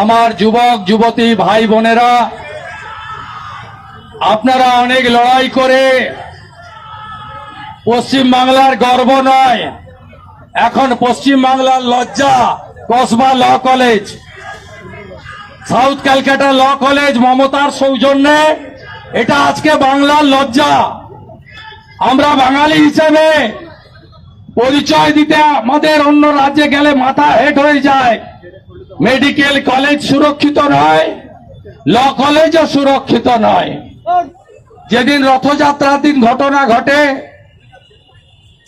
আমার যুবক, যুবতী, ভাই বোনেরা, আপনারা অনেক লড়াই করে পশ্চিম বাংলার গর্ব নয়। এখন পশ্চিম বাংলার লজ্জা Kasba law college. South Calcutta law college মমতার সৌজন্যে এটা আজকে বাংলার লজ্জা। আমরা বাঙালি হিসেবে পরিচয় দিতে আমাদের অন্য রাজ্যে গেলে মাথা হেট হয়ে যায়। মেডিকেল কলেজ সুরক্ষিত নয়, ল কলেজও সুরক্ষিত নয়। যেদিন রথযাত্রার দিন ঘটনা ঘটে,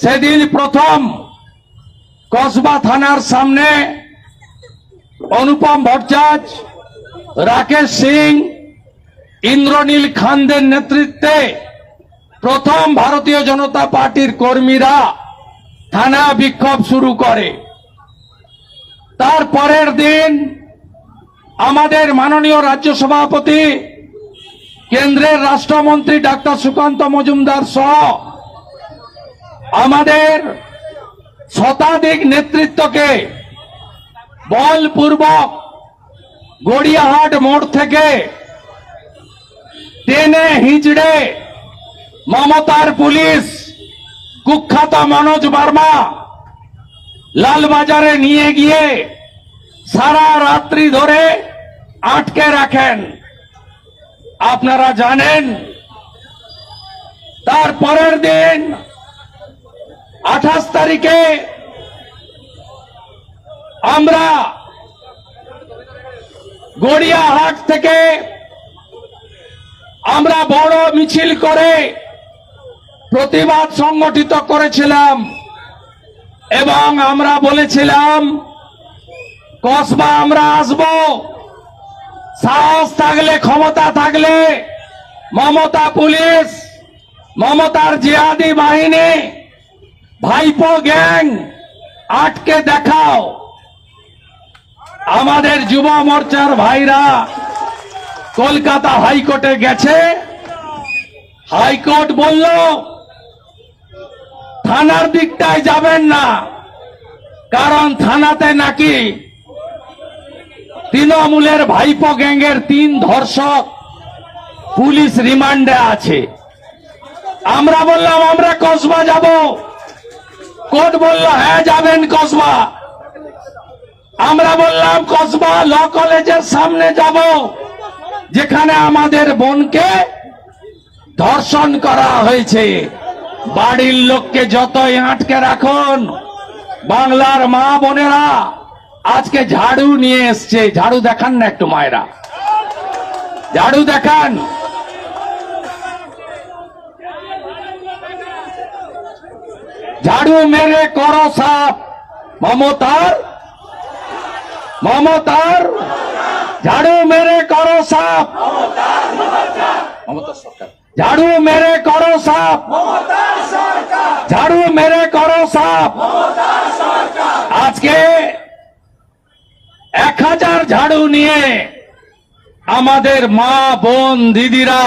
সেদিন প্রথম কসবা থানার সামনে অনুপম ভট্টাচ রাকেশ সিং, ইন্দ্রনীল খানদের নেতৃত্বে প্রথম ভারতীয় জনতা পার্টির কর্মীরা থানা বিক্ষোভ শুরু করে। তার পরের দিন আমাদের মাননীয় রাজ্য সভাপতি, কেন্দ্রের রাষ্ট্রমন্ত্রী ডাক্তার সুকান্ত মজুমদার সহ আমাদের শতাধিক নেতৃত্বকে বলপূর্বক গড়িয়াহাট মোড় থেকে টেনে হিঁচড়ে মমতার পুলিশ কুখ্যাত মনোজ বর্মা লালবাজারে নিয়ে গিয়ে সারা রাত্রি ধরে আটকে রাখেন। আপনারা জানেন, তার পরের দিন আঠাশ তারিখে আমরা গড়িয়াহাট থেকে আমরা বড় মিছিল করে প্রতিবাদ সংগঠিত করেছিলাম। এবং আমরা বলেছিলাম, কসবা আমরা আসব। সাহস থাকলে, ক্ষমতা থাকলে মমতা পুলিশ, মমতার জিহাদি বাহিনী, ভাইপো গ্যাং, আটকে দেখাও। আমাদের যুব মোর্চার ভাইরা কলকাতা হাইকোর্টে গেছে। হাইকোর্ট বলল থানার দিকটায় যাবেন না। কারণ থানাতে নাকি তৃণমূলের ভাইপো গ্যাংয়ের তিন ধর্ষক পুলিশ রিমান্ডে আছে। আমরা বললাম, আমরা কসবা যাব। কোর্ট বলল হ্যাঁ যাবেন কসবা। আমরা বললাম, কসবা ল কলেজের সামনে যাব, যেখানে আমাদের বোনকে ধর্ষণ করা হয়েছে। বাড়ির লোককে যতই আটকে রাখুন, বাংলার মা বোনেরা, আজকে ঝাড়ু নিয়ে এসছে। ঝাড়ু দেখান না একটু মায়েরা। ঝাড়ু দেখান। ঝাড়ু মেরে করো সাপ। মমতার? মমতার? ঝাড়ু মেরে করো সাপ। মমতার? সরকার। ঝাড়ু মেরে করো সাপ ঝাড়ু মেরে করো সাপ আজকে এক হাজার ঝাড়ু নিয়ে আমাদের মা, বোন, দিদিরা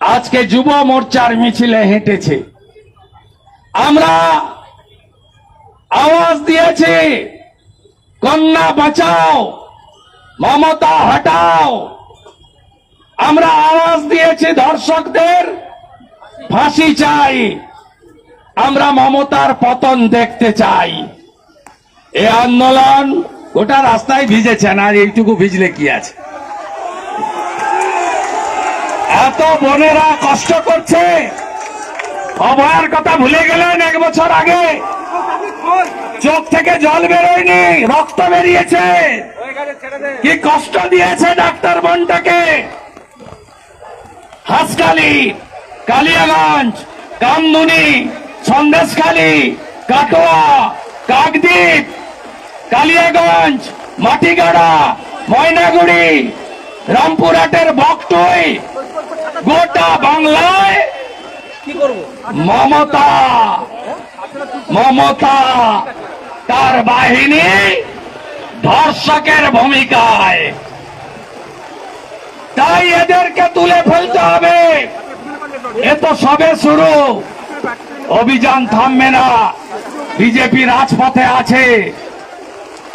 আজকে যুব মোর্চার মিছিলে হেঁটেছে। আমরা আওয়াজ দিয়েছি, কন্যা বাঁচাও, মমতা হটাও। আমরা আওয়াজ দিয়েছি ধর্ষকদের ফাঁসি চাই। আমরা মমতার পতন দেখতে চাই। এ আন্দোলন গোটা রাস্তায় ভিজেছেন আর এইটুকু ভিজলে কি আছে? এত বোনেরা কষ্ট করছে। অভয়ার কথা ভুলে গেলেন এক বছর আগে। চোখ থেকে জল বেরোয়নি, রক্ত বেরিয়েছে। কি কষ্ট দিয়েছে ডাক্তার বোনটাকে। হাসকালি কালিয়াগঞ্জ, কামদুনি, সন্দেশখালী, কাটোয়া, কাকদ্বীপ, কালিয়াগঞ্জ, মাটিগাড়া, ময়নাগুড়ি, রামপুরহাটের বক্তই গোটা বাংলায় মমতা। মমতা, তার বাহিনী ধর্ষকের ভূমিকায়। তাই এদেরকে তুলে ফেলতে হবে। এ তো সবে শুরু। অভিযান থামবে না। বিজেপি রাজপথে আছে।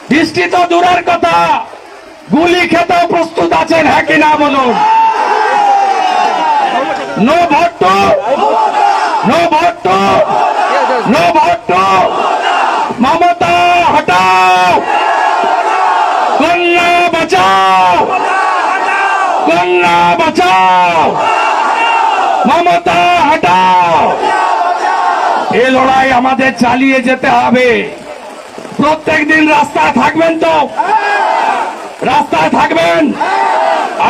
দৃষ্টি তো দূরের কথা। গুলি খেতেও প্রস্তুত আছেন হ্যাঁ কি না বলুন? No vote. No vote. No vote. Mamata, হটাও। কন্যা, বাঁচাও। কন্যা বাঁচাও। মমতা হটাও। এ লড়াই আমাদের চালিয়ে যেতে হবে। প্রত্যেক দিন রাস্তায় থাকবেন তো? রাস্তায় থাকবেন?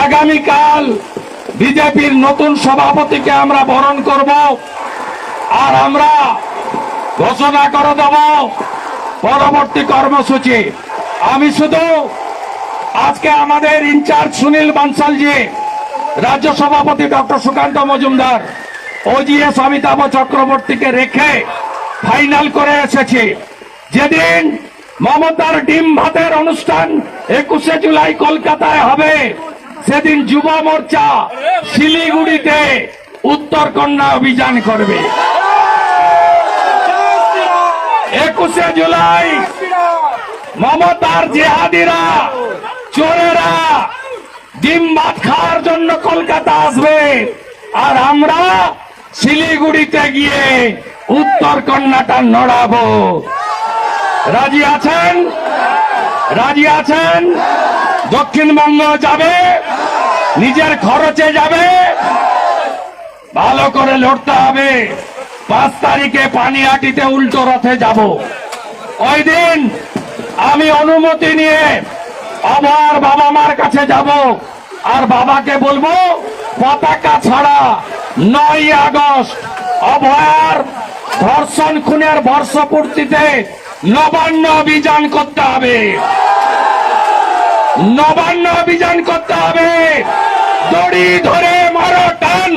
আগামীকাল বিজেপির নতুন সভাপতিকে আমরা বরণ করব। আর আমরা ঘোষণা করে দেব পরবর্তী কর্মসূচি। আমি শুধু আজকে আমাদের ইনচার্জ সুনীল বানসালজি, রাজ্য সভাপতি ডক্টর সুকান্ত মজুমদার ওজিএস অমিতাভ চক্রবর্তীকে রেখে ফাইনাল করে এসেছি। যেদিন মমতার ডিম ভাতের অনুষ্ঠান একুশে জুলাই কলকাতায় হবে, সেদিন যুব মোর্চা শিলিগুড়িতে উত্তর কন্যা অভিযান করবে। একুশে জুলাই মমতার জেহাদিরা চোরেরা ডিম ভাত খাওয়ার জন্য কলকাতা আসবে। আর আমরা শিলিগুড়িতে গিয়ে উত্তর কন্যাটা নড়াবো। রাজি আছেন? রাজি আছেন? দক্ষিণবঙ্গ যাবে? নিজের খরচে যাবে? ভালো করে লড়তে হবে। পাঁচ তারিখে পানিহাটিতে উল্টো রথে যাব। ওই দিন আমি অনুমতি নিয়ে আবার বাবা মার কাছে যাব। আর বাবাকে বলব, পতাকা ছাড়া নয় আগস্ট, অভয়ার ধর্ষণ খুনের বর্ষপূর্তিতে নবান্ন অভিযান করতে হবে। নবান্ন অভিযান করতে হবে। দড়ি ধরে মারো, টান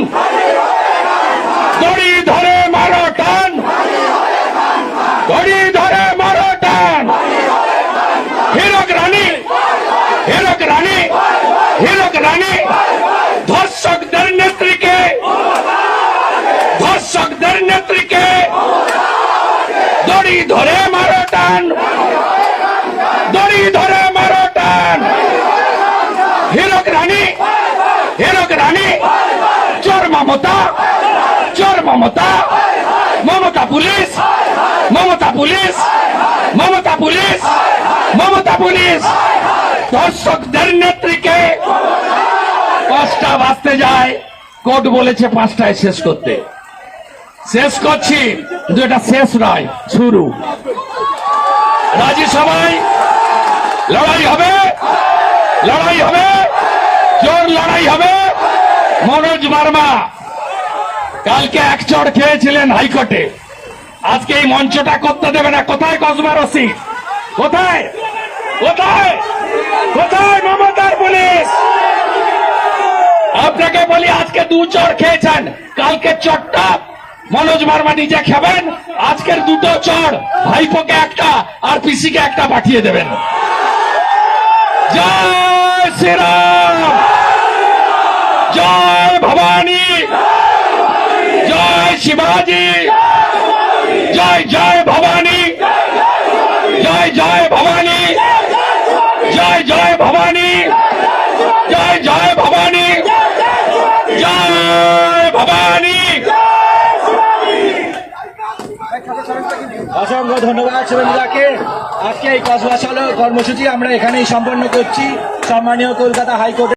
দড়ি ধরে মারো টান দড়ি ধরে মারো টান হিরক রানী হিরক রানী হিরক রানী ধর্ষকদের নেত্রীকে ধর্ষকদের নেত্রীকে দড়ি ধরে মারো টান দড়ি ধরে মারো টান হিরক রানী হিরক রানী চোর মমতা? চোর Mamata? Mamata police? Mamata police? Mamata police? Mamata police? দর্শকদের নেত্রীকে পাঁচটা বাঁচতে যায়। কোর্ট বলেছে পাঁচটায় শেষ করতে। শেষ করছি, কিন্তু এটা শেষ নয়, শুরু। রাজি সবাই? লড়াই হবে? লড়াই হবে? জোর লড়াই হবে? মনোজ বার্মা কালকে এক চড় খেয়েছিলেন হাইকোর্টে। আজকে এই মঞ্চটা করতে দেবে না। কোথায় কসবা রসিদ কোথায়? কোথায়? কোথায় মমতার পুলিশ? আপনাকে বলি, আজকে দু চড় খেয়েছেন। কালকে চড়টা মনোজ বার্মা নিজে খাবেন। আজকের দুটো চড়, ভাইপোকে একটা আর পিসিকে একটা পাঠিয়ে দেবেন। জয় শ্রীরাম! জয় ভবানী! শিবাজি। জয় জয় ভবানী। জয় জয় ভবানী। জয় জয় ভবানী। জয় জয় ভবানী। জয় ভবানী। অসংখ্য ধন্যবাদ শুভেন্দুদাকে আজকে এই কসবা চালক কর্মসূচি আমরা এখানেই সম্পন্ন করছি। সম্মানীয় কলকাতা হাইকোর্টের